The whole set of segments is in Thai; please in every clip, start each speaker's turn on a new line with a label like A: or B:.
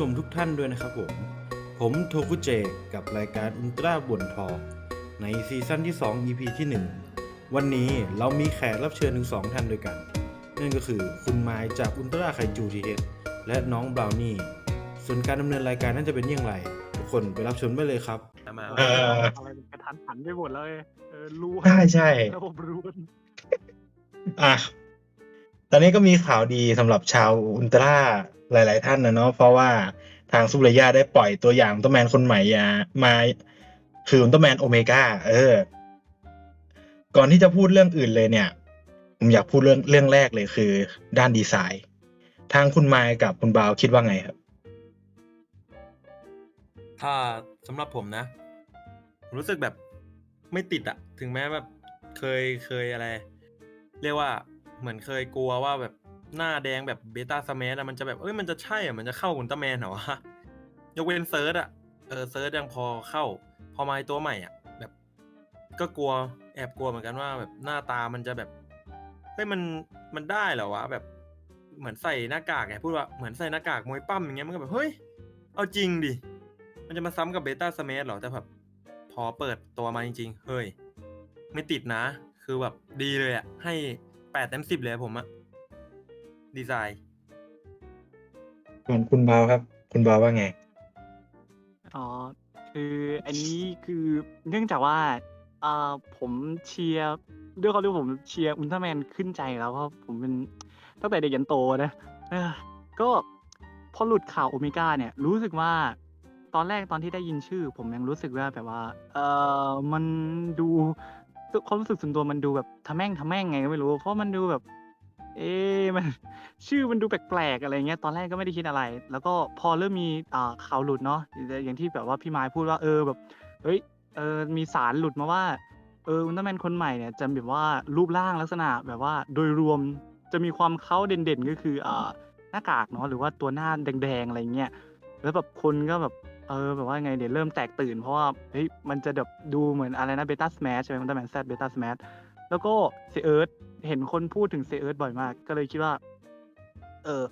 A: สวัสดีคุณผู้ชมทุกท่านด้วยนะครับผม ผมโทคุเจกับรายการอุลตร้าบ่นทอ ในซีซั่นที่ 2 EP ที่ 1 วันนี้เรามีแขกรับเชิญถึง 2 ท่านด้วยกัน นั่นก็คือคุณไมายจากอุลตร้าไคจูทีเและน้องบราวนี่ ส่วนการดำเนินรายการนั้นจะเป็นอย่างไร ทุกคนไปรับชมได้เลยครับ
B: มา
C: เออ
D: อะไรมันกระทันหันไปหมดเลยเออรู้
C: ใช่ใช่
D: ระบบรู้
C: อะ ตอนนี้ก็มีข่าวดีสำหรับชาวอุลตร้า หลาย ๆ ท่านนะเนาะเพราะว่าทางซูเร์ยาได้ปล่อยตัวอย่างตร้าแมนคนใหม่มามาคือตร้าแมนโอเมก้าเออ ก่อนที่จะพูดเรื่องอื่นเลยเนี่ย ผมอยากพูดเรื่องเรื่องแรกเลยคือ ด้านดีไซน์ ทางคุณไมค์กับคุณบาวคิดว่าไงครับ
B: ถ้าสำหรับผมนะผมรู้สึกแบบไม่ติดอะถึงแม้แบบเคยเคยอะไร เรียกว่าเหมือนเคยกลัวว่าแบบ หน้าแดงแบบเบต้าสแมสอะมันจะแบบเอ้ยมันจะใช่อะมันจะเข้าอุลตร้าแมนเหรอวะยกเว้นเซิร์ชอะเออเซิร์ชยังพอเข้า พอมาไอตัวใหม่อะแบบ ก็กลัวแอบกลัวเหมือนกันว่า แบบหน้าตามันจะแบบเฮ้ยมันมันได้เหรอวะแบบเหมือนใส่หน้ากากไงพูดว่าเหมือนใส่หน้ากากมวยปั้มอย่างเงี้ยมันก็แบบเฮ้ยเอาจริงดิมันจะมาซ้ำกับเบต้าสเมธหรอแต่แบบพอเปิดตัวมาจริง ๆ เฮ้ย ไม่ติดนะ คือแบบดีเลยอะให้แปดเต็มสิบเลยผมอะ ดีไซน์
C: ส่วนคุณบาวครับ คุณบาวว่าไง
D: อ๋อคืออันนี้คือเนื่องจากว่าเอ่อผมเชียร์ด้วยความที่ผมเชียร์อุลตร้าแมนขึ้นใจแล้วเพราะผมเป็นตั้งแต่เด็กยันโตนะเออก็พอหลุดข่าวโอเมก้าเนี่ย รู้สึกว่าตอนแรกตอนที่ได้ยินชื่อ ผมยังรู้สึกว่าแบบว่า เออมันดูความรู้สึกส่วนตัวมันดูแบบทะแม่งทะแม่งไงก็ไม่รู้ เพราะมันดูแบบ เอ๊ะมัน ชื่อมันดูแปลกๆอะไรเงี้ยตอนแรกก็ไม่ได้คิดอะไร แล้วก็พอเริ่มมีอ่าข่าวหลุดเนาะอย่างที่แบบว่าพี่ไม้พูดว่าเออแบบเฮ้ยเออมีสารหลุดมาว่าเอออุลตร้าแมนคนใหม่เนี่ยจะแบบว่ารูปร่างลักษณะแบบว่าโดยรวมจะมีความเข้าเด่นๆก็คืออ่าหน้ากากเนาะหรือว่าตัวหน้าแดงๆอะไรเงี้ยแล้วแบบคนก็แบบเออแบบว่าไงเดี๋ยวเริ่มแตกตื่นเพราะว่าเฮ้ยมันจะแบบดูเหมือนอะไรนะเบต้าสแมชใช่ไหมอุลตร้าแมนแซดเบต้าสแมช แล้วก็เซเอิร์ธเห็นคนพูดถึงเซเอิร์ธบ่อยมาก ก็เลยคิดว่า เออ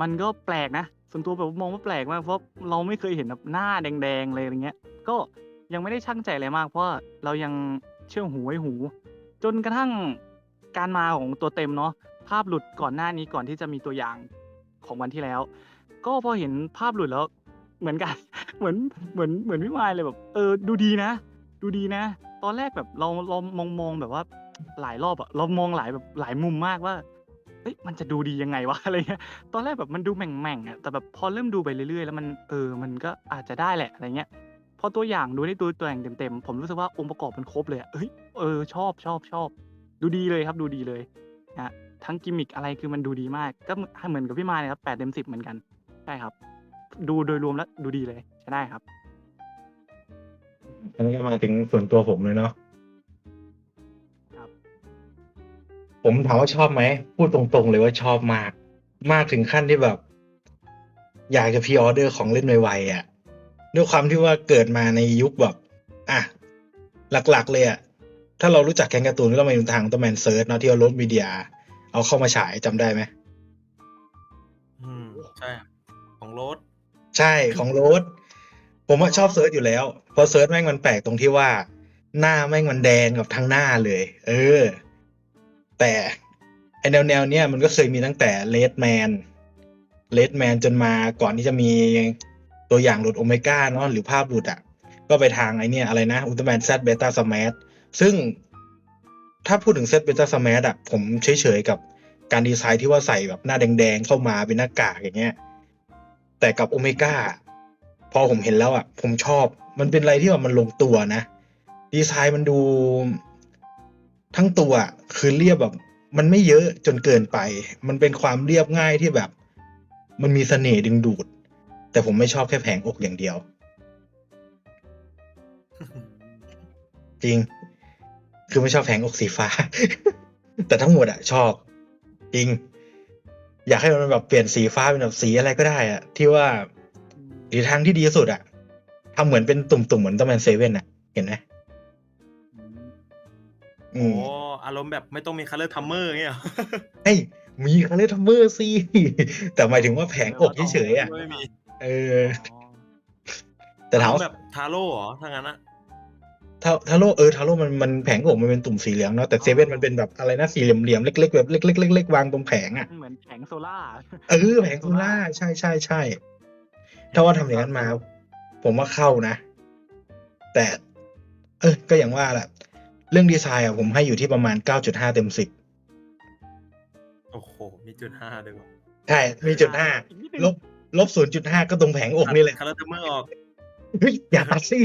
D: มันก็แปลกนะ ส่วนตัวแบบมองว่าแปลกมาก เพราะเราไม่เคยเห็นแบบหน้าแดงๆเลยอะไรเงี้ย ก็ยังไม่ได้ช่างใจอะไรมาก เพราะเรายังเชื่อหูไว้หู จนกระทั่งการมาของตัวเต็มเนาะ ภาพหลุดก่อนหน้านี้ก่อนที่จะมีตัวอย่างของวันที่แล้ว ก็พอเห็นภาพหลุดแล้ว เหมือนกัน เหมือน เหมือน เหมือนพี่มายเลยแบบ เออ ดูดีนะ ดูดีนะ ตอนแรกแบบเราเรามองมองแบบว่าหลายรอบอะเรามองหลายแบบหลายมุมมากว่าเฮ้ยมันจะดูดียังไงวะอะไรเงี้ยตอนแรกแบบมันดูแหม่งๆอะแต่แบบพอเริ่มดูไปเรื่อยๆ แล้วมันเออมันก็อาจจะได้แหละอะไรเงี้ยพอตัวอย่างดูได้ตัวตัวอย่างเต็มๆผมรู้สึกว่าองค์ประกอบมันครบเลยอะเฮ้ยเออชอบชอบชอบดูดีเลยครับดูดีเลยนะทั้งกิมมิคอะไรคือมันดูดีมาก ก็เหมือนกับพี่มาเลยครับแปดเต็มสิบเหมือนกันใช่ครับ ดูโดยรวมแล้วดูดีเลยใช้ได้ครับ
C: อันนี้ก็มาถึงส่วนตัวผมเลยเนาะ
D: ครับ
C: ผมถามว่าชอบไหม พูดตรงๆเลยว่าชอบมาก มากถึงขั้นที่แบบ อยากจะพรีออเดอร์ของเล่นไวๆอะ ด้วยความที่ว่าเกิดมาในยุคแบบ อะ หลักๆเลยอะ ถ้าเรารู้จักแกงการ์ตูนก็ต้องมาดูทางตัวแมนเซิร์ชเนาะที่เอารถมีเดีย เอาเข้ามาฉายจำได้ไหม
B: อืม ใช่ ของโรส
C: ใช่ของโรส ผมว่าชอบเซิร์ชอยู่แล้วเพราะเซิร์ชแม่งมันแปลกตรงที่ว่า หน้าแม่งมันแดงกับทั้งหน้าเลย เออ แต่ไอแนวแนวๆเนี้ยมันก็เคยมีตั้งแต่เลดแมนเลดแมนจนมาก่อนที่จะมีตัวอย่างหลุดโอเมก้าเนาะหรือภาพหลุดอะ ก็ไปทางไอเนี้ยอะไรนะอุลตร้าแมนแซดเบต้าสมาร์ทซึ่งถ้าพูดถึงเซตเบต้าสมาร์ทอะผมเฉยๆกับการดีไซน์ที่ว่าใส่แบบหน้าแดงๆเข้ามาเป็นหน้ากากอย่างเงี้ย แต่กับโอเมก้า พอผมเห็นแล้วอะ ผมชอบ มันเป็นอะไรที่แบบมันลงตัวนะ ดีไซน์มันดูทั้งตัวอะคือเรียบแบบ มันไม่เยอะจนเกินไป มันเป็นความเรียบง่ายที่แบบ มันมีเสน่ห์ดึงดูด แต่ผมไม่ชอบแค่แผงอกอย่างเดียว จริง คือไม่ชอบแผงอกสีฟ้า แต่ทั้งหมดอะชอบ จริง อยากให้มันแบบเปลี่ยนสีฟ้าเป็นแบบสีอะไรก็ได้อะที่ว่า หรือทางที่ดีที่สุดอะทำเหมือนเป็นตุ่มๆเหมือนตัวแมนเซเว่นอะเห็นไหมอื
B: โอ้
C: ม
B: อารมณ์แบบไม่ต้องมีคัลเลอร์ทัมเมอร์เงี้ยเหรอ
C: เฮ้ยมีคาเลทัมเมอร์สิแต่หมายถึงว่าแผงอกเฉยๆอะ
B: ไม่มี
C: เออ แต่ถามว่า
B: แบบทาโร่เหรอถ้างั้นอะ
C: ทาทาโร่เออทาโร่มันมันแผงอกมันเป็นตุ่มสีเหลืองเนาะแต่เซเว่นมันเป็นแบบอะไรนะสี่เหลี่ยมๆเล็กๆแบบเล็กๆเล็กๆวางตรงแผงอะ
D: เหมือนแผงโซล่าร์
C: เออแผงโซล่าใช่ใช่ใช่ ถ้าว่าทำอย่างนั้นมา ผมว่าเข้านะ แต่ เออก็อย่างว่าแหละเรื่องดีไซน์อะผมให้อยู่ที่ประมาณ9.5เต็ม10
B: โอ้โห มีจุดห้าด้วยวะ
C: ใช่ มีจุดห้า
D: อีกนิดนึง
C: ลบลบ0.5ก็ตรงแผงอกนี่แหละ
B: คาราเทเมอร์ออก
C: เฮ้ยอย่าตัดสิ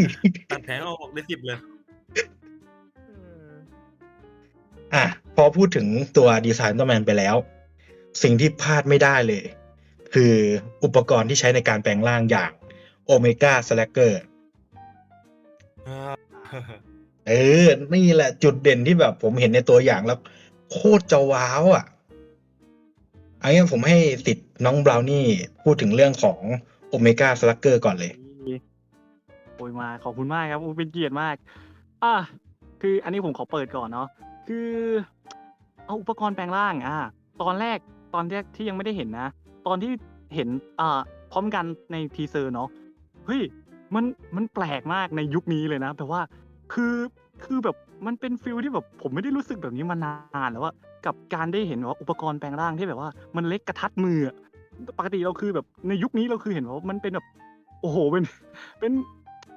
B: ตัดแผงออกได้สิบเลย
D: เออ
C: อะพอพูดถึงตัวดีไซน์ตัวแมนไปแล้ว สิ่งที่พลาดไม่ได้เลย คืออุปกรณ์ที่ใช้ในการแปลงร่างอย่างโอเมก้าสแลกเกอร์เออ นี่แหละจุดเด่นที่แบบผมเห็นในตัวอย่างแล้ว โคตรจะว้าวอะอันนี้ผมให้ติดน้องบราวนี่พูดถึงเรื่องของโอเมก้าสลักเกอร์ก่อนเลย
D: โอ้ยมาขอบคุณมากครับโอ้เป็นเกียรติมาก อะคืออันนี้ผมขอเปิดก่อนเนาะคือ เอาอุปกรณ์แปลงร่าง อะตอนแรกตอนแรกที่ยังไม่ได้เห็นนะ ตอนที่เห็นอ่าพร้อมกันในทีเซอร์เนาะเฮ้ยมันมันแปลกมากในยุคนี้เลยนะแบบว่าคือคือแบบมันเป็นฟิลที่แบบผมไม่ได้รู้สึกแบบนี้มานานแล้วว่ากับการได้เห็นว่าอุปกรณ์แปลงร่างที่แบบว่า มันเล็กกระทัดมืออะปกติเราคือแบบในยุคนี้เราคือเห็นว่ามันเป็นแบบโอ้โหเป็นเป็น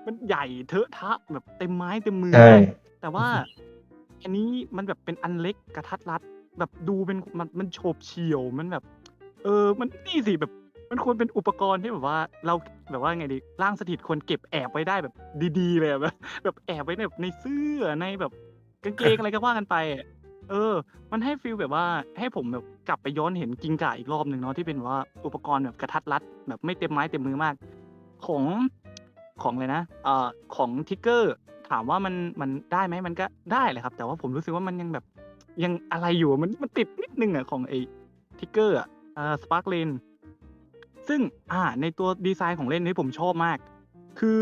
D: มันใหญ่เทอะทะแบบเต็มไม้เต็มมือ
C: ใช่
D: แต่ว่า อันนี้มันแบบเป็นอันเล็กกระทัดรัด แบบดูเป็นมันมันโฉบเฉี่ยวมันแบบ เออ มันนี่สิแบบ มันควรเป็นอุปกรณ์ที่แบบว่า เราแบบว่าไงดีร่างสถิตควรเก็บแอบไว้ได้แบบ ดีๆเลยอะแบบแบบแอบไว้ในแบบในเสื้อในแบบกางเกงอะไรก็ว่ากันไปอะเออ มันให้ฟีลแบบว่า ให้ผมแบบกลับไปย้อนเห็นกิงก่าอีกรอบหนึ่งเนาะที่เป็นว่าอุปกรณ์แบบกระทัดรัด แบบไม่เต็มไม้เต็มมือมาก ของของเลยนะเอ่อของทิกเกอร์ ถามว่ามันมันได้ไหมมันก็ได้แหละครับ แต่ว่าผมรู้สึกว่ามันยังแบบยังอะไรอยู่มันมันติดนิดนึงอะของไอ้ทิกเกอร์อะ อ่อสปาร์กเลนซึ่งอ่าในตัวดีไซน์ของเล่นนี้ผมชอบมาก คือ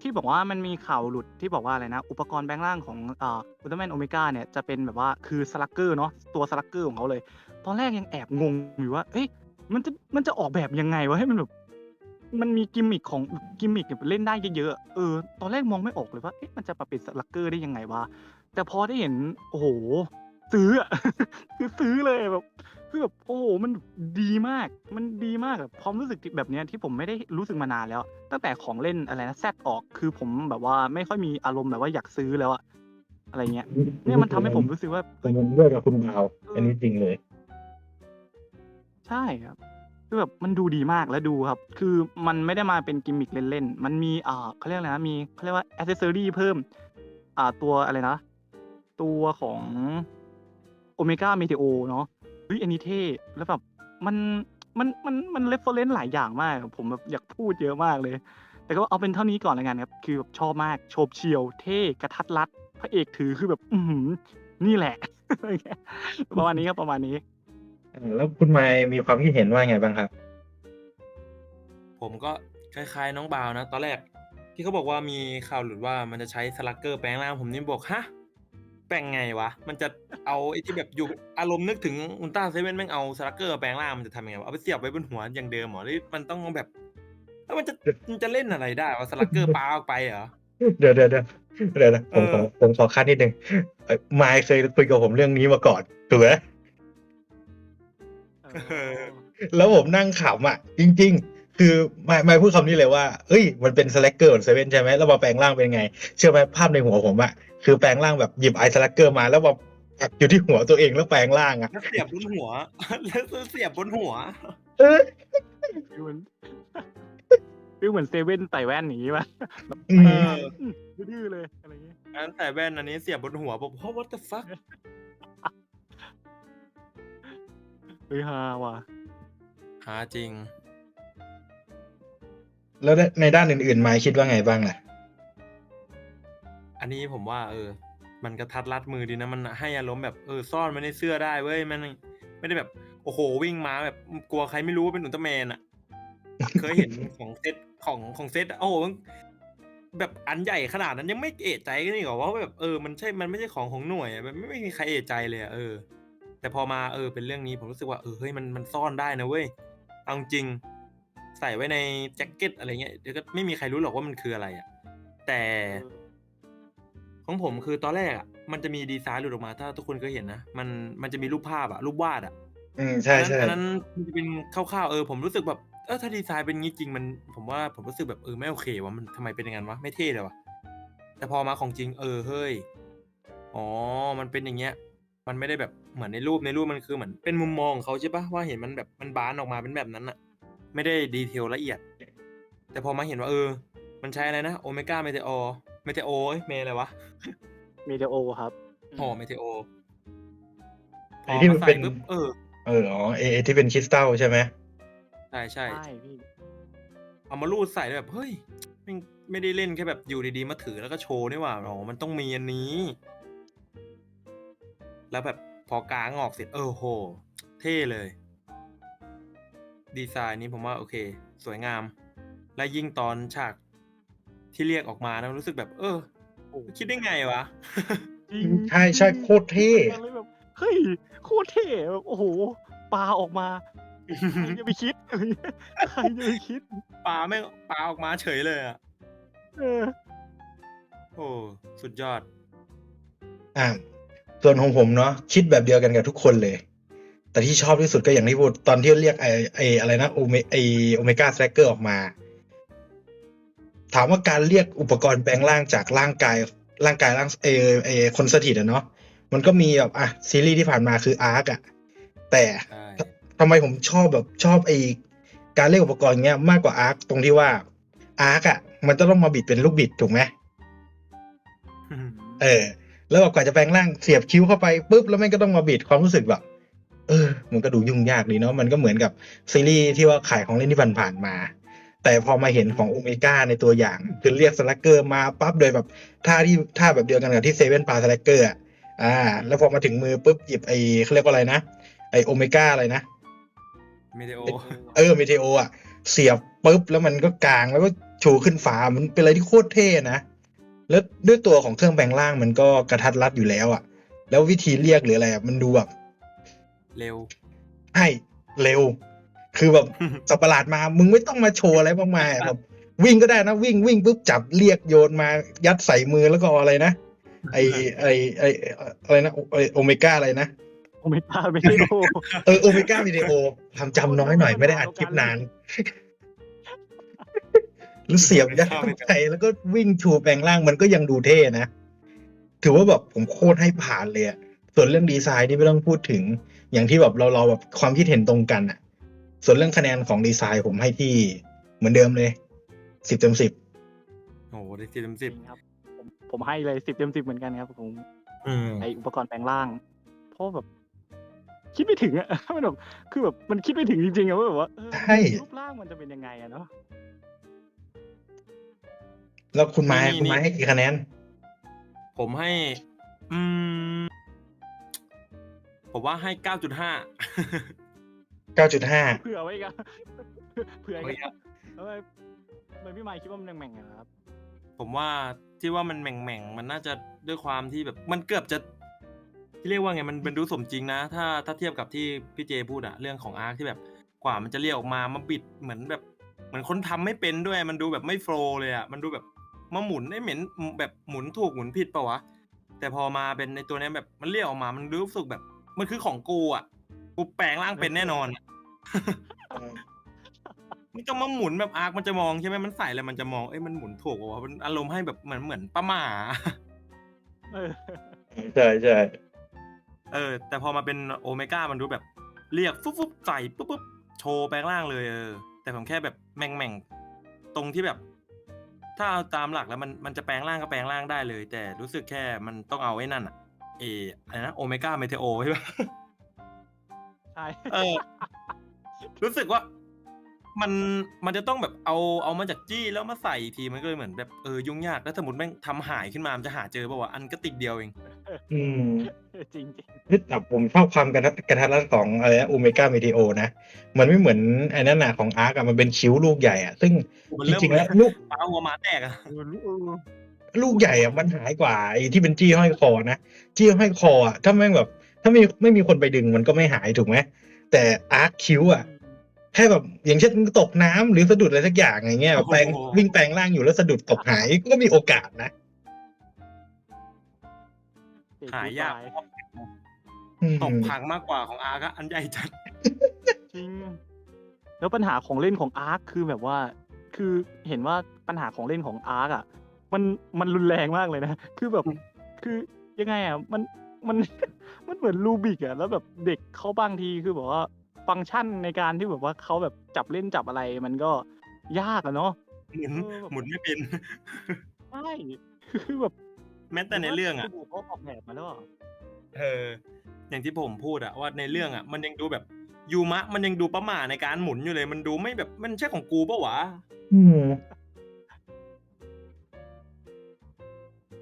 D: ที่บอกว่ามันมีข่าวหลุดที่บอกว่าอะไรนะ อุปกรณ์แบงล่างของอ่าอุลตร้าแมนโอเมก้าเนี่ยจะเป็นแบบว่าคือสลักเกอร์เนาะตัวสลักเกอร์ของเขาเลย ตอนแรกยังแอบงงอยู่ว่า เอ๊ะมันจะมันจะออกแบบยังไงวะให้มันแบบมันมีกิมมิคของกิมมิคเนี่ยเล่นได้เยอะๆเออ ตอนแรกมองไม่ออกเลยว่าเอ๊ะมันจะมาเป็นสลักเกอร์ได้ยังไงวะแต่พอได้เห็นโอ้โห ซื้ออะ คือซื้อเลยแบบคือแบบโอ้โหมันดีมาก มันดีมากแบบความรู้สึกแบบเนี้ยที่ผมไม่ได้รู้สึกมานานแล้ว ตั้งแต่ของเล่นอะไรนะแซดออกคือผมแบบว่าไม่ค่อยมีอารมณ์แบบว่าอยากซื้อแล้วอะอะไรเงี้ย เนี่ยมันทำให้ผมรู้สึกว่า
C: ผมเลือกกับคุณบาวอันนี้จริงเลย
D: ใช่ครับคือแบบมันดูดีมากแล้วดูครับ คือมันไม่ได้มาเป็นกิมมิคเล่นๆ มันมีอ่าเขาเรียกอะไรนะมีเขาเรียกว่าอ c เซ s ซอรี่เพิ่ม อ่าตัวอะไรนะ ตัวของ โอเมก้าเม e โอเนาะเฮ้ยอันนี้เท่แล้วแบบมันมันมันมันเรฟเฟอเรนซ์หลายอย่างมาก ผมแบบอยากพูดเยอะมากเลย แต่ก็เอาเป็นเท่านี้ก่อนแล้วกันครับ คือแบบชอบมากโฉบเฉี่ยวเท่กระทัดรัด พระเอกถือคือแบบ อือหือนี่แหละ ประมาณนี้ครับประมาณนี้
C: แล้วคุณไมค์มีความคิดเห็นว่าไงบ้างครับ
B: ผมก็คล้ายๆน้องบาวนะ ตอนแรกที่เขาบอกว่ามีข่าวหลุดว่ามันจะใช้สลักเกอร์แปลงร่างผมนี่บอกฮะ แปลงไงวะ มันจะเอาไอ้ที่แบบอยู่อารมณ์นึกถึงอุลตร้าเซเว่นแม่งเอาสลักเกอร์แปลงร่างมันจะทำยังไงวะเอาไปเสียบไว้บนหัวอย่างเดิมเหรอหรือมันต้องแบบแล้วมันจะมันจะเล่นอะไรได้วะสลักเกอร์ปาออกไปเหรอ
C: เดี๋ยวเดี๋ยวเดี๋ยวเดี๋ยวนะผมขอ
B: เออ
C: ผมขอคัดนิดนึงเอ่อไมค์เคยคุยกับผมเรื่องนี้มาก่อนถูกไหม
D: เออ
C: แล้วผมนั่งขำอะ จริง ๆ คือไม่ไม่พูดคำนี้เลยว่า เอ้ย มันเป็นสแลกเกอร์ของเซเว่นใช่ไหมแล้วมาแปลงร่างเป็นไง เชื่อไหมภาพในหัวผมอะ คือแปลงร่างแบบหยิบไอสแลกเกอร์มาแล้วมาปักอยู่ที่หัวตัวเองแล้วแปลงร่างอะ
B: แล้วเสียบบนหัว แล้วเสียบบนหัว
C: เออ
D: ฟิลเหมือนฟิลเหมือนเซเว่นใส่แว่นอย่างงี้ป่ะ
C: อื
B: เอ
C: ม
B: อ
D: อืมดื้อๆเลยอะไรอย่างงี้
B: อันนั้นใส่แว่นอันนี้เสียบบนหัวผมเพราะ what the fuck
D: เฮ้ยฮาว่ะ
B: หาจริง
C: แล้วในด้านอื่นๆไมค์คิดว่าไงบ้างล่ะ
B: อันนี้ผมว่า เออ มันกระทัดรัดมือดีนะมันให้อารมณ์แบบเออซ่อนไว้ในเสื้อได้เว้ยมันไม่ได้แบบโอ้โหวิ่งมาแบบกลัวใครไม่รู้ว่าเป็นอุลตร้าแมนอะเคยเห็นของเซตของของเซตอะโอ้โหแบบอันใหญ่ขนาดนั้นยังไม่เอะใจกันนี่หรอว่าแบบเออมันใช่มันไม่ใช่ของของหน่วยอะมันไม่ไม่มีใครเอะใจเลยอะเออ แต่พอมาเออเป็นเรื่องนี้ผมรู้สึกว่าเออเฮ้ยมันมันซ่อนได้นะเว้ยเอาจริง ใส่ไว้ในแจ็คเก็ตอะไรเงี้ยเดี๋ยวก็ไม่มีใครรู้หรอกว่ามันคืออะไรอะแต่ ของผมคือตอนแรกอะมันจะมีดีไซน์หลุดออกมาถ้าทุกคนเคยเห็นนะมันมันจะมีรูปภาพอะรูปวาดอะ
C: อืมใช่ใช่
B: อันนั้นอันนั้นมันจะเป็นคร่าวๆเออผมรู้สึกแบบเออถ้าดีไซน์เป็นงี้จริงมัน ผมว่าผมรู้สึกแบบเออไม่โอเควะมันทำไมเป็นอย่างนั้นวะไม่เท่เลยวะแต่พอมาของจริงเออเฮ้ยอ๋อมันเป็นอย่างเงี้ย มันไม่ได้แบบเหมือนในรูปในรูปมันคือเหมือนเป็นมุมมองของเขาใช่ปะว่าเห็นมันแบบมันบานออกมาเป็นแบบนั้นอะไม่ได้ดีเทลละเอียด แต่พอมาเห็นว่าเออ มันใช้อะไรนะโอเมก้าเมเทโอเมเทโอเอ้ยเมอะไรวะ
D: มีเดโอครับ
B: อ๋อเมเทโอพ
C: ไอ้
B: อ
C: ที่
B: มา
C: มัน
B: ใส่
C: เป็น
B: ปุ๊บเออ
C: เอออ๋อเอเอที่เป็นคริสตัลใช่ไหม
B: ใช่ใช่
D: ใช่พี่
B: เอามารูดใส่แล้วแบบเฮ้ยไม่ไม่ได้เล่นแค่แบบอยู่ดีๆมาถือแล้วก็โชว์นี่หว่าอ๋อมันต้องมีอันนี้ แล้วแบบพอกางออกเสร็จเออโห เท่เลย ดีไซน์นี้ผมว่าโอเค สวยงาม และยิ่งตอนฉาก ที่เรียกออกมานะรู้สึกแบบ เออ
D: โอ้
B: คิดได้ไงวะ
D: จริง
C: ใช่ใช่โคตรเท่
D: เลยแบบเฮ้ยโคตรเท่แบบโอ้โหปลาออกมาใครจะไปคิดใครจะไปคิด
B: ปลาไม่งปลาออกมาเฉยเลยอะ
D: เออ
B: โอ้สุดยอด
C: อ่าส่วนของผมเนาะคิดแบบเดียวกันกับทุกคนเลย แต่ที่ชอบที่สุดก็อย่างที่พูดตอนที่เรียกไอไออะไรนะโอเมไอโอเมก้าแทร็กเกอร์ออกมา ถามว่าการเรียกอุปกรณ์แปลงร่างจากร่างกายร่างกายร่างเอเอคนสถิตอะเนาะมันก็มีแบบอะซีรีส์ที่ผ่านมาคืออาร์กอะแต่
B: ใช่
C: ทำไมผมชอบแบบชอบไอการเรียกอุปกรณ์เงี้ยมากกว่าอาร์กตรงที่ว่าอาร์กอะมันจะต้องมาบิดเป็นลูกบิดถูกไหมเออ แล้วแบบกว่าจะแปลงร่างเสียบคิ้วเข้าไปปุ๊บแล้วแม่งก็ต้องมาบิดความรู้สึกแบบเออ มันก็ดูยุ่งยากดีเนาะมันก็เหมือนกับซีรีส์ที่ว่าขายของเล่นที่ผ่านๆมา แต่พอมาเห็นของโอเมก้าในตัวอย่าง คือเรียกสแลกเกอร์มาปั๊บโดยแบบท่าที่ท่าแบบเดียวกันกับที่เซเว่นปาสแลกเกอร์อะอ่า แล้วพอมาถึงมือปุ๊บหยิบไอเขาเรียกว่าอะไรนะไอโอเมก้าอะไรนะ
B: เมเทโอ
C: เออเมเทโออะ เสียบปุ๊บแล้วมันก็กลางแล้วก็ชูขึ้นฟ้ามันเป็นอะไรที่โคตรเท่นะแล้วด้วยตัวของเครื่องแปลงร่างมันก็กระทัดรัดอยู่แล้วอะ แล้ววิธีเรียกหรืออะไรอะมันดูแบบ
B: เร็ว
C: ใช่เร็ว คือแบบสัตว์ประหลาดมา มึงไม่ต้องมาโชว์อะไรมากมายอะแบบวิ่งก็ได้นะวิ่งวิ่งปุ๊บจับเรียกโยนมายัดใส่มือแล้วก็เอาอะไรนะไอไอไออะไรนะไอโอเมก้าอะไรนะ
D: โอเมก้าไม่ได้โอ
C: เออโอเมก้าวิดีโอทำจำน้อยหน่อยไม่ได้อัดคลิปนานแล้วเสียบยัดเข้าไปแล้วก็วิ่งชูแปลงร่างมันก็ยังดูเท่นะ ถือว่าแบบผมโคตรให้ผ่านเลยอะส่วนเรื่องดีไซน์นี่ไม่ต้องพูดถึง อย่างที่แบบเราเราแบบความคิดเห็นตรงกันอะ ส่วนเรื่องคะแนนของดีไซน์ผมให้ที่เหมือนเดิมเลยสิบเต็มสิบ
B: โอ้โหได้สิบเต็มสิบ
D: ครับผมผมให้เลยสิบเต็มสิบเหมือนกันครับผม
B: อืม
D: ไออุปกรณ์แปลงร่าง เพราะแบบ คิดไม่ถึงอะมันแบบคือแบบมันคิดไม่ถึงจริงๆอะว่าแบบว่าเออ
C: ใช่
D: รูปร่างมันจะเป็นยังไงอะเนาะ
C: แล้วคุณไม้
B: นี่
C: คุณไม้
B: นี่
C: ให้กี่คะแนน
B: ผมให้ อืม ผมว่าให้เก้าจุดห้า
C: เก้าจุดห้า
D: เผื่อไว้อีกันเผื่อ
B: เอาอี
D: อี
B: ก
D: ก
B: อะ
D: แล้วทำไมทำไมพี่ไมค์คิดว่ามันแหม่งๆอะครับ
B: ผมว่าที่ว่ามันแหม่งๆมันน่าจะด้วยความที่แบบมันเกือบจะที่เรียกว่าไงมันเป็นดูสมจริงนะ ถ้าถ้าเทียบกับที่พี่เจพูดอะเรื่องของอาร์คที่แบบกว่ามันจะเรียกออกมามาบิดเหมือนแบบ เหมือนคนทำไม่เป็นด้วยมันดูแบบไม่โฟล์เลยอะมันดูแบบมาหมุนได้เหม็นแบบหมุนถูกหมุนผิดเปล่าวะแต่พอมาเป็นในตัวเนี้ยแบบมันเรียกออกมามันรู้สึกแบบมันคือของกูอะ กูแปลงร่างเป็นแน่นอนอะมันจะมาหมุนแบบอาร์คมันจะมองใช่ไหมมันใส่แล้วมันจะมองเอ้ยมันหมุนถูกวะมันอารมณ์ให้แบบเหมือนเหมือนป้าหมา
D: เออ
C: ใช่ใช่
B: เออ แต่พอมาเป็นโอเมก้ามันดูแบบเรียกฟุ๊บฟุ๊บใส่ปุ๊บปุ๊บโชว์แปลงร่างเลยเออแต่ผมแค่แบบแม่งแม่งตรงที่แบบ ถ้าเอาตามหลักแล้วมันมันจะแปลงร่างก็แปลงร่างได้เลย แต่รู้สึกแค่มันต้องเอาไอ้นั่นอะเอออะไรนะโอเมก้าเมเทโอใช่ปะ
D: ใช่
B: เออ รู้สึกว่า มันมันจะต้องแบบเอาเอามาจากจี้แล้วมาใส่อีกทีมันก็เลยเหมือนแบบเออยุ่งยากแล้วสมมติแม่งทำหายขึ้นมามันจะหาเจอป่าวะอันก็ติดเดียวเอง
C: อืม
D: จริงจริง
C: เฮ้ยแต่ผมชอบความกระทัดกระทัดรัดของอะไรนะโอเมก้าเมทีโอนะ มันไม่เหมือนไอ้นั่นน่ะของอาร์กอะมันเป็นคิ้วลูกใหญ่อะซึ่ง
B: มัน
C: จ
B: เริ่ม
C: ริงๆแล้วลูก
B: ปลาหัวหมาแตกอะ
D: ๆเออรู้เออ
C: ลูกใหญ่อะมันหายกว่าไอ้ที่เป็นจี้ห้อยคอนะ จี้ห้อยคออะถ้าแม่งแบบ ถ้าไม่ไม่มีคนไปดึงมันก็ไม่หายถูกไหมแต่อาร์คคิวอะแค่แบบอย่างเช่นตกน้ำหรือสะดุดอะไรสักอย่างอย่างเงี้ย
B: โอ้โห
C: แปลงวิ่งแปลงร่างอยู่แล้วสะดุดตกหายก็มีโอกาสนะ
B: หายาก
C: อืม
B: ตกพังมากกว่าของอาร์ก็อันใหญ่จัด
D: จริงแล้วปัญหาของเล่นของอาร์คคือแบบว่า คือเห็นว่าปัญหาของเล่นของอาร์คอะ มันมันรุนแรงมากเลยนะ คือแบบ คือยังไงอะ มัน มันมันเหมือนรูบิกอะแล้วแบบเด็กเขาบางทีคือแบบว่าฟังก์ชันในการที่แบบว่าเขาแบบจับเล่นจับอะไร มันก็ยากอะเนาะ
B: หมุน
D: เออแบบ
B: หมุนไม่เป็น
D: ใช่คือแบบ
B: แม้แต่ในเรื่องอะ
D: เขาออกแบบมาแล้วอะ
B: เอออย่างที่ผมพูดอะว่าในเรื่องอะมันยังดูแบบยูมะมันยังดูประหม่าในการหมุนอยู่เลย มันดูไม่แบบมันใช่ของกูปะวะ
C: อืม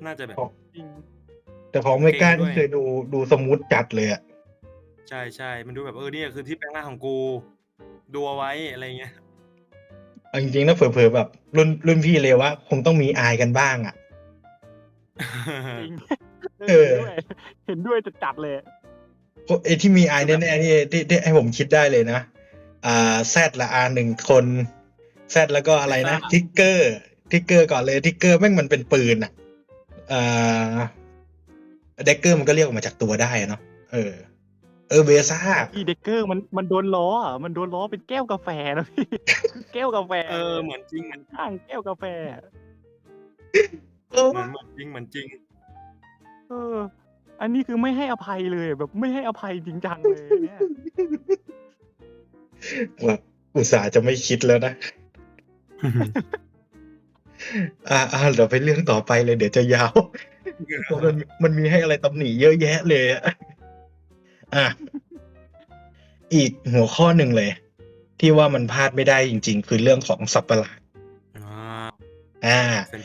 B: น่าจะแบบ
C: ครับ
D: จริง
C: แต่ของอเมริกา
B: เก่งด้วย
C: นี่เคยดูดูสมูทจัดเลยอะ
B: ใช่ใช่มันดูแบบเออเนี่ยคือที่แปลงร่างของกูดูเอาไว้อะไรเงี้ย
C: เอาจริงๆนะเผลอๆแบบรุ่นรุ่นพี่เลยว่าคงต้องมีอายกันบ้างอะ
D: จริง
C: เออ
D: เห็นด้วยเห็นด้วยจะจัดเลย
C: ไอ้ที่มีอายแน่ๆนี่ที่ที่ให้ผมคิดได้เลยนะ อ่าแซดละอาหนึ่งคนแซดแล้วก็อะไรนะ
B: Zeta
C: ทิกเกอร์ทิกเกอร์ก่อนเลยทิกเกอร์แม่งมันเป็นปืนอะอ่า เด็กเกอร์มันก็เรียกออกมาจากตัวได้อะเนาะเออ เออเบซ่า
D: อีเด็กเกอร์มันมันโดนล้ออะมันโดนล้อเป็นแก้วกาแฟนะพี่คือแก้วกาแฟ
B: เออเหมือนจริงเหมือน
D: ข้างแก้วกาแฟอะ
C: เออ
B: เหมือนเหมือนจริงเหมือนจริง
D: เออ อันนี้คือไม่ให้อภัยเลยแบบไม่ให้อภัยจริงจังเลยเนี่ย
C: แบบอุตส่าห์จะไม่คิดแล้วนะอ่าอ่าเดี๋ยวไปเรื่องต่อไปเลยเดี๋ยวจะยาวเพราะ มันมันมีให้อะไรตำหนิเยอะแยะเลยอะอะ อีกหัวข้อหนึ่งเลย ที่ว่ามันพลาดไม่ได้จริง ๆ คือเรื่องของสัตว์ประหลาด
B: อ่า
C: อ่า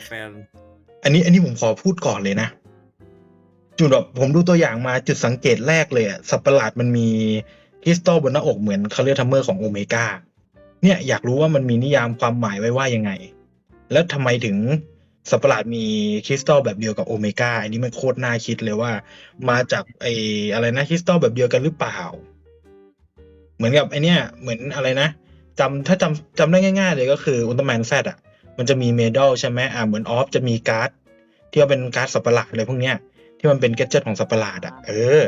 B: แฟน
C: อันนี้อันนี้ผมขอพูดก่อนเลยนะ จุดแบบผมดูตัวอย่างมาจุดสังเกตแรกเลยอะสัตว์ประหลาดมันมีคริสตัลบนหน้าอกเหมือนคาเรียทัมเมอร์ของโอเมก้าเนี่ยอยากรู้ว่ามันมีนิยามความหมายไว้ว่ายังไง แล้วทำไมถึง สัตว์ประหลาดมีคริสตัลแบบเดียวกับโอเมก้าอันนี้มันโคตรน่าคิดเลยว่า มาจากไออะไรนะคริสตัลแบบเดียวกันหรือเปล่า เหมือนกับไอเนี้ยเหมือนอะไรนะจำถ้าจำจำได้ง่าย ๆ เลยก็คืออุลตร้าแมนแซดอะ มันจะมีเมดัลใช่ไหมอ่าเหมือนออฟจะมีการ์ดที่ว่าเป็นการ์ดสัตว์ประหลาดอะไรพวกเนี้ยที่มันเป็นแกดเจิตของสัตว์ประหลาดอะ เออ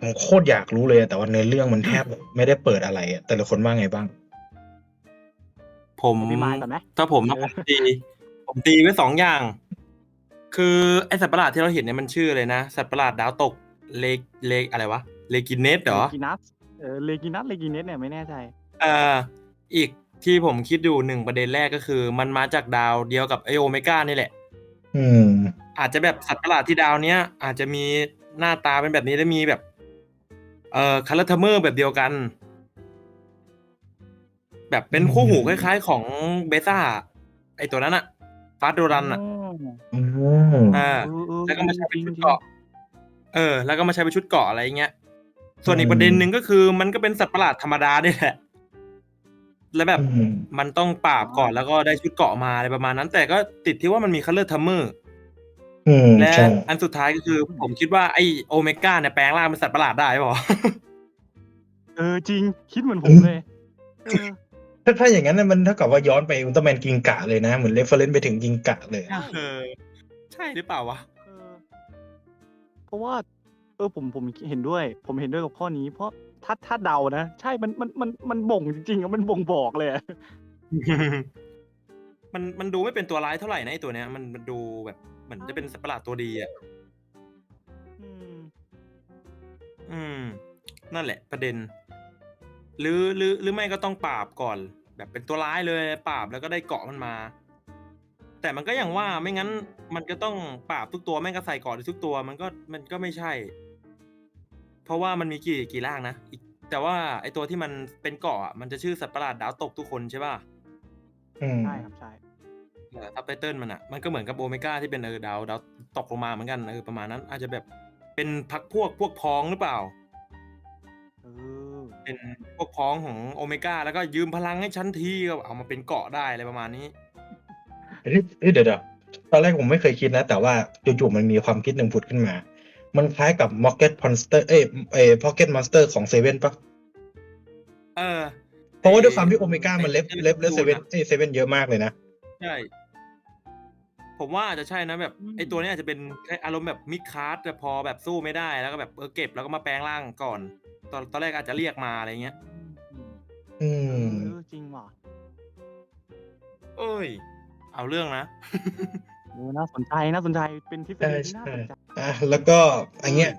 C: ผมโคตรอยากรู้เลย แต่ว่าเนื้อเรื่องมันแทบไม่ได้เปิดอะไรแต่ละคนว่าไงบ้าง
B: ผม
D: พี่มายก่อนไหม
B: ถ้าผมนะ
D: เอ
B: ผ
D: อ
B: มตี ผมตีไว้สองอย่าง คือไอสัตว์ประหลาดที่เราเห็นเนี่ยมันชื่ออะไรนะสัตว์ประหลาดดาวตกเลกเลกอะไรวะเลกินเนสเหรอ
D: เลกินัสเออเลกินัสเลกิเนสเนี่ยไม่แน่ใจ
B: เอ่ออีกที่ผมคิดอยู่หนึ่งประเด็นแรกก็คือ มันมาจากดาวเดียวกับไอโอเมก้านี่แหละ
C: อืม
B: อาจจะแบบสัตว์ประหลาดที่ดาวเนี้ยอาจจะมีหน้าตาเป็นแบบนี้แล้วมีแบบ เอ่อคาร์เทเมอร์แบบเดียวกัน แบบเป็นคู่หูคล้ายๆของเบซ่า ไอตัวนั้นอะฟาสโดรันอะ
C: อืม
B: อ่า
D: เออเออ
B: แล้วก็มาใช้เป็นชุด
D: จริงๆ
B: เกราะ เออ แล้วก็มาใช้เป็นชุดเกราะอะไรเงี้ย ส่วนอี
C: อื
B: ก
C: ม
B: ประเด็นหนึ่งก็คือ มันก็เป็นสัตว์ประหลาดธรรมดาเนี่ยแหละ แล้วแบบ
C: อืม
B: มันต้องปราบก่อนแล้วก็ได้ชุดเกราะมาอะไรประมาณนั้น แต่ก็ติดที่ว่ามันมีคัลเลอร์ทัมเมอร์
C: อืม
B: และ
C: ใช่
B: อันสุดท้ายก็คือ ผมคิดว่าไอโอเมก้าเนี่ยแปลงร่างเป็นสัตว์ประหลาดได้เปล่า
D: เออจริงคิดเหมือนผมเลยเออ
C: ถ้าถ้าอย่างนั้นน่ะมันเท่ากับว่าย้อนไปอุลตร้าแมนกิงกะเลยนะ เหมือนเรฟเฟรนซ์ไปถึงกิงกะเลย
B: เออ ใช่หรือเปล่าวะ
D: เออเพราะว่า เออผมผมเห็นด้วย ผมเห็นด้วยกับข้อนี้ เพราะถ้าถ้าเดานะ ใช่มันมันมันมันบ่งจริงๆอะมันบ่งบอกเลยอะ
B: มันมันดูไม่เป็นตัวร้ายเท่าไหร่นะไอตัวเนี้ยมันมันดูแบบเหมือนจะเป็นสัตว์ประหลาดตัวดีอะ
D: อืม
B: อืม นั่นแหละประเด็น หรือหรือหรือไม่ก็ต้องปราบก่อน แบบเป็นตัวร้ายเลยปราบแล้วก็ได้เกาะมันมา แต่มันก็อย่างว่าไม่งั้นมันก็ต้องปราบทุกตัวแม่งก็ใส่เกาะทุกตัวมันก็มันก็ไม่ใช่ เพราะว่ามันมีกี่กี่ร่างนะอีกแต่ว่าไอตัวที่มันเป็นเกาะอะมันจะชื่อสัตว์ประหลาดดาวตกทุกคนใช่ป่ะ
C: อืม
D: ใช่ครับใช่
B: ทับไตเติลมันอะมันก็เหมือนกับโอเมก้าที่เป็นเออดาวดาวตกลงมาเหมือนกันเออประมาณนั้น อาจจะแบบเป็นพักพวกพวกพ้องหรือเปล่า
D: เออ
B: เป็นพวกพ้องของโอเมก้าแล้วก็ยืมพลังให้ชั้นทีก็เอามาเป็นเกาะได้อะไรประมาณนี้
C: เอ้ยเอ้ยเดี๋ยวเดี๋ยวตอนแรกผมไม่เคยคิดนะ แต่ว่าจู่ๆมันมีความคิดหนึ่งผุดขึ้นมา มันคล้ายกับ Pocket Monster เอ้ยเอ้ย Pocket Monster ของเซเว่นปะ
B: เออ
C: เพราะว่าด้วยความที่โอเมก้ามันเล็บ
B: ไอ้
C: เล็บเล็บเซเว่น
B: อะ
C: เอ้ยเซเว่นเยอะมากเลยนะ
B: ใช่ ผมว่าอาจจะใช่นะแบบ
D: อืม
B: ไอตัวเนี้ยอาจจะเป็นอารมณ์แบบมิดคาร์ดแต่พอแบบสู้ไม่ได้แล้วก็แบบเออเก็บแล้วก็มาแปลงร่างก่อน ตอนตอนแรกอาจจะเรียกมาอะไรเงี้ย
C: อืม
D: เออจริงว่ะ
B: เอ้ย เอาเรื่องนะ
D: เออน่าสนใจน่าสนใจเป็นทฤษฎีที่น่าสนใจ
C: อะแล้วก็อันเนี้ย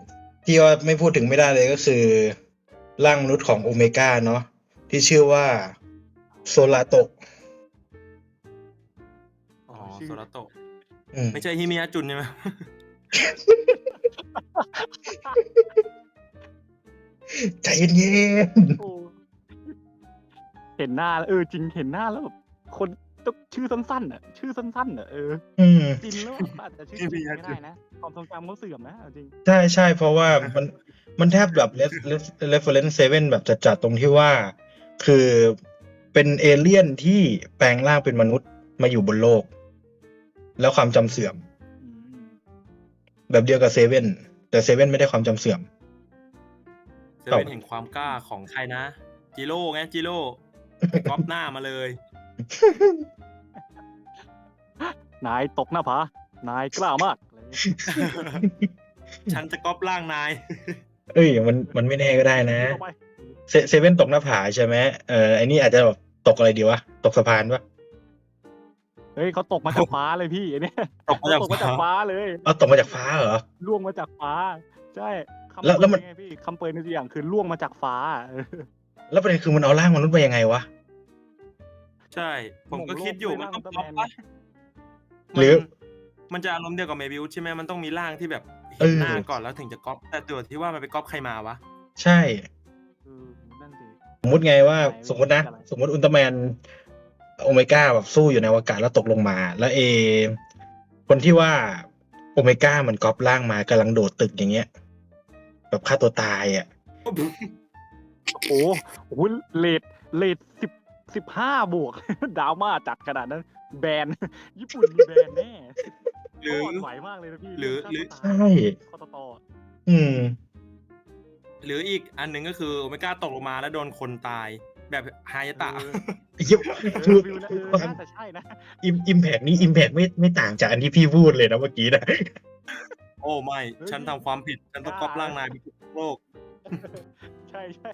C: ที่ว่าไม่พูดถึงไม่ได้เลยก็คือ ร่างมนุษย์ของโอเมก้าเนาะที่ชื่อว่าโซลาโตะ
B: อ๋อ
D: ชื่อ
B: โซลาโตะ
C: อืม
B: ไม่ใช่ฮิมิยะจุนใช่ไหม
C: ใจเย็น
D: โอ้เห็นหน้าแล้วเออจริงเห็นหน้าแล้วแบบคนต้องชื่อสั้นๆอะ ชื่อสั้นๆอะเออ
C: ๆอืม
D: จริงแล้วอาจจะชื่อจริงไม่ได้นะความทรงจำเขาเสื่อมนะเอาจริง
C: ใช่ใช่เพราะว่ามันมันแทบแบบ ref- ref- reference seven แบบจัดๆตรงที่ว่า คือเป็นเอเลี่ยนที่แปลงร่างเป็นมนุษย์มาอยู่บนโลก แล้วความจำเสื่อม
D: อืม
C: แบบเดียวกับเซเว่นแต่เซเว่นไม่ได้ความจำเสื่อม
B: เซเว่นเห็นความกล้าของใครนะ จิโร่ไงจิโร่ไปก๊อปหน้ามาเลย
D: นายตกหน้าผานายกล้ามากอะไรอย่างเงี้ย
B: ฉันจะก๊อปร่างนาย
C: เอ้ยมันมันไม่แน่ก็ได้นะ
D: เข้าไป
C: เซเซเว่นตกหน้าผาใช่ไหมเออไอ้นี่อาจจะแบบตกอะไรดีวะ ตกสะพานปะ
D: เฮ้ยเขาตกมาจากฟ้าเลยพี่ไอ้เนี่ย
B: ตกมาจาก
D: ตกมาจาก
B: ฟ้า
D: ฟ้าเลย
C: เอาตกมาจากฟ้าเหรอ
D: ล่วงมาจากฟ้า ใช่คำ
C: แล้วแล้วมัน
D: เปิดไงพี่คำเปิดในตัวอย่างคือล่วงมาจากฟ้าเออ
C: แล้วประเด็นคือมันเอาร่างมนุษย์ไปยังไงวะ
B: ใช่ ผมก็คิดอยู่มันต้องก๊อปปะ
C: หรือ
B: มันมันจะอารมณ์เดียวกับเมบิวใช่ไหมมันต้องมีร่างที่แบบ
C: เอ
B: เห็น
C: อ
B: หน้าก่อนแล้วถึงจะก๊อปแต่ตัวที่ว่ามันไปก๊อปใครมาวะ
C: ใช่
D: เออนั่นสิ
C: สมมติไงว่า
D: ใช่
C: สมมตินะ
D: อะไร
C: สมมติอุลตร้าแมน โอเมก้าแบบสู้อยู่ในอวกาศแล้วตกลงมา แล้วเอ คนที่ว่าโอเมก้ามันก๊อปร่างมากำลังโดดตึกอย่างเงี้ย แบบฆ่าตัวตายอะ
D: โอ้โหเลทเลทสิบสิบห้าบวกดราม่าจัดขนาดนั้น แบน ญี่ปุ่นมีแบนแน่
B: หรือ
D: เขาอ่อนไหวมากเลยนะพี่
B: หรือ
D: เง
B: หรือ
D: ฆ่า
C: ใช่
D: ตัวตายคอตต
C: อืม
B: หรืออีกอันหนึ่งก็คือโอเมก้าตกลงมาแล้วโดนคนตาย แบบฮายาตะ
D: เออ
C: ยิบ
D: เอ
C: คือ
D: อฟิวนะเออน่าจะใช่นะ
C: อิมอิมแพกนี่อิมแพกไม่ไม่ต่างจากอันที่พี่พูดเลยนะเมื่อกี้นะ
B: โอ้ไม่ ฉันทำความผิด ฉันต้องก๊อปร่างนายไปทุกโลก
D: ใช่ใช่